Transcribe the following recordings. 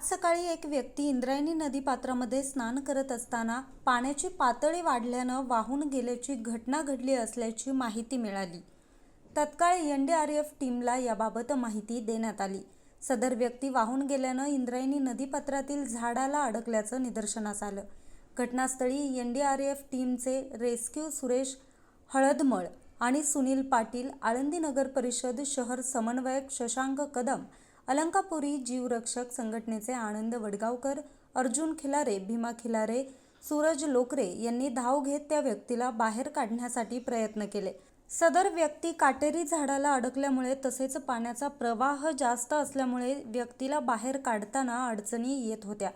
आज सकाळी एक व्यक्ती इंद्रायणी नदीपात्रामध्ये स्नान करत असताना पाण्याची पातळी वाढल्यानं वाहून गेल्याची घटना घडली असल्याची माहिती मिळाली. तत्काळ एन डी आर एफ टीमला याबाबत माहिती देण्यात आली. सदर व्यक्ती वाहून गेल्यानं इंद्रायणी नदीपात्रातील झाडाला अडकल्याचं निदर्शनास आलं. घटनास्थळी एन डी आर एफ टीमचे रेस्क्यू सुरेश हळदमळ आणि सुनील पाटील आळंदी नगर परिषद शहर समन्वयक शशांक कदम अलंकापुरी जीवरक्षक संघटनेचे आनंद वडगावकर अर्जुन खिलारे भीमा खिलारे सूरज लोकरे यांनी धाव घेत त्या व्यक्तीला बाहेर काढण्यासाठी प्रयत्न केले. सदर व्यक्ती काटेरी झाडाला अडकल्यामुळे तसेच पाण्याचा प्रवाह जास्त असल्यामुळे व्यक्तीला बाहेर काढताना अडचणी येत होत्या.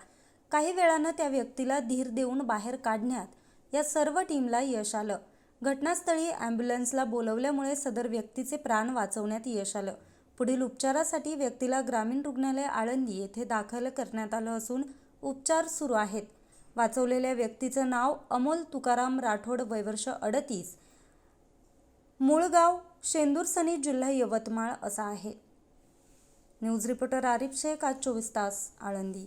काही वेळानं त्या व्यक्तीला धीर देऊन बाहेर काढण्यात या सर्व टीमला यश आलं. घटनास्थळी ॲम्ब्युलन्सला बोलवल्यामुळे सदर व्यक्तीचे प्राण वाचवण्यात यश आलं. पुढील उपचारासाठी व्यक्तीला ग्रामीण रुग्णालय आळंदी येथे दाखल करण्यात आलं असून उपचार सुरू आहेत. वाचवलेल्या व्यक्तीचं नाव अमोल तुकाराम राठोड वयवर्ष अडतीस. मूळगाव शेंदूरसनी जिल्हा यवतमाळ असा आहे. न्यूज रिपोर्टर आरिफ शेख आज चोवीस तास आळंदी.